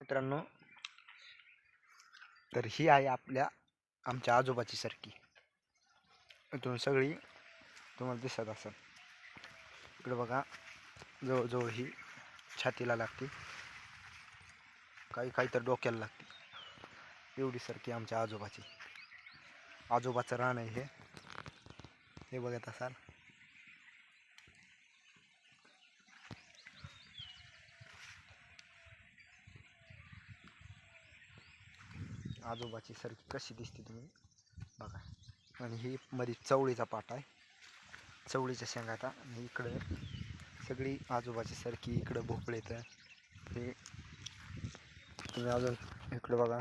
मित्रांनो तर ही आहे आपल्या आमच्या आजोबाची सरकी. इथून सगळी तुम्हाला दिसत असेल. इकडे बघा जवळजवळ ही छातीला लागते. काही काही तर डोक्याला लागते. एवढी सरकी आमच्या आजोबाची. आजोबाचं रान आहे हे. हे बघत असाल. आजोबाची सरकी कशी दिसते तुम्ही? बघा. आणि ही मध्ये चवळीचा पाट आहे. चवळीच्या शेंगाचा आणि इकडं सगळी आजोबाची सरकी इकडं भोपळे तर हे तुम्ही अजून इकडं बघा.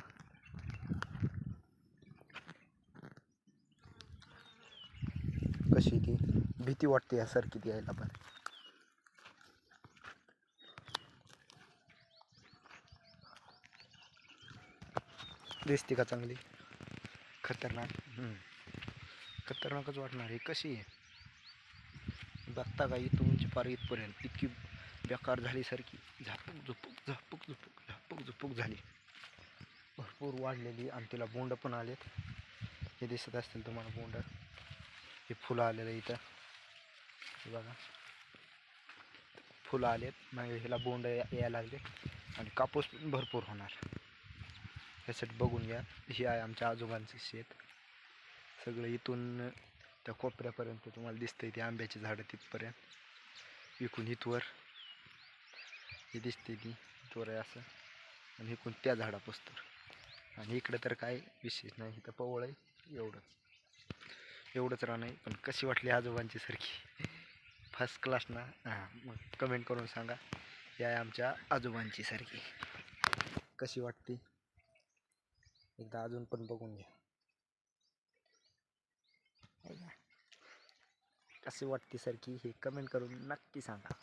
कशी ती भीती वाटते या सरकीत यायला पण. दिसते का चांगली? खतरनाक. खतरनाकच वाटणार ही कशी आहे? बघता का इथून उंची पार इथपर्यंत? इतकी बेकार झाली सारखी झापूक झुपूक झापूक झुपूक झापूक झुपूक झाली. भरपूर वाढलेली आणि तिला बोंड पण आलेत. हे दिसत असतील तुम्हाला बोंड. हे फुलं आलेलं आहे इथं. हे बघा. फुलं आलेत. मग ह्याला बोंड यायला लागले. आणि कापूस पण भरपूर होणार. ह्यासाठी बघून घ्या. ही आहे आमच्या आजोबांचं शेत सगळं इथून त्या कोपऱ्यापर्यंत तुम्हाला दिसतंय ते आंब्याची झाडं तिथपर्यंत. विकून इथवर हे दिसते ती इथवर आहे असं. आणि इकून त्या झाडापासून. आणि इकडं तर काय विशेष नाही इथं पवळ आहे एवढंच एवढंच राहणं आहे. पण कशी वाटली आजोबांची सारखी? फर्स्ट क्लास ना? हां मग कमेंट करून सांगा. या आमच्या आजोबांची सारखी. कशी वाटते? एकदा अजून पण बघून घ्या? कशी वाटते सारखी हे कमेंट करून नक्की सांगा